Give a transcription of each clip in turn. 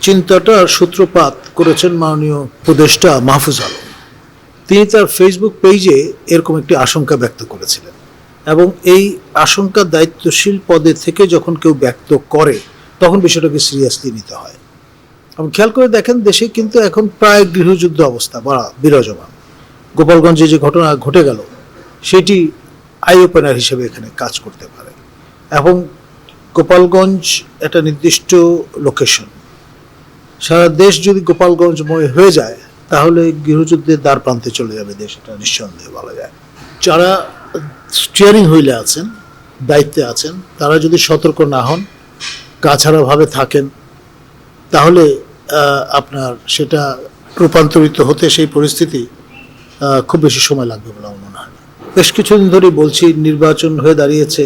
চিন্তাটার সূত্রপাত করেছেন মাননীয় উপদেষ্টা মাহফুজ আলম। তিনি তার ফেসবুক পেজে এরকম একটি আশঙ্কা ব্যক্ত করেছিলেন এবং এই আশঙ্কা দায়িত্বশীল পদে থেকে যখন কেউ ব্যক্ত করে, তখন বিষয়টাকে সিরিয়াসলি নিতে হয়। এবং খেয়াল করে দেখেন, দেশে কিন্তু এখন প্রায় গৃহযুদ্ধ অবস্থা বা বিরাজমান। গোপালগঞ্জে যে ঘটনা ঘটে গেল, সেটি আই ওপেনার হিসেবে এখানে কাজ করতে পারে। এবং গোপালগঞ্জ একটা নির্দিষ্ট লোকেশন সারা দেশ যদি গোপালগঞ্জময় হয়ে যায়, তাহলে গৃহযুদ্ধের দ্বার প্রান্তে চলে যাবে দেশ, এটা নিঃসন্দেহে বলা যায়। যারা স্টিয়ারিং হুইলে আছেন, দায়িত্বে আছেন, তারা যদি সতর্ক না হন গাছাড়াভাবে থাকেন, তাহলে আপনার সেটা রূপান্তরিত হতে সেই পরিস্থিতি খুব বেশি সময় লাগবে বলে আমার মনে হয় বেশ কিছুদিন ধরেই বলছি, নির্বাচন হয়ে দাঁড়িয়েছে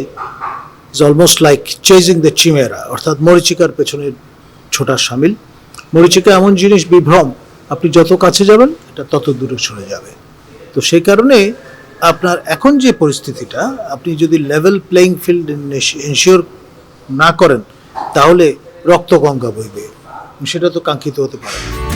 almost like chasing the chimera অর্থাৎ মরিচিকার পেছনে ছোটা সামিল। মরিচিকা, এমন জিনিস, বিভ্রম, আপনি যত কাছে যাবেন, এটা তত দূরে সরে যাবে। তো সেই কারণে আপনার এখন যে পরিস্থিতিটা, আপনি যদি লেভেল প্লেয়িং ফিল্ড এনশিওর না করেন, তাহলে রক্ত গঙ্গা বইবে সেটা তো কাঙ্ক্ষিত হতে পারে না।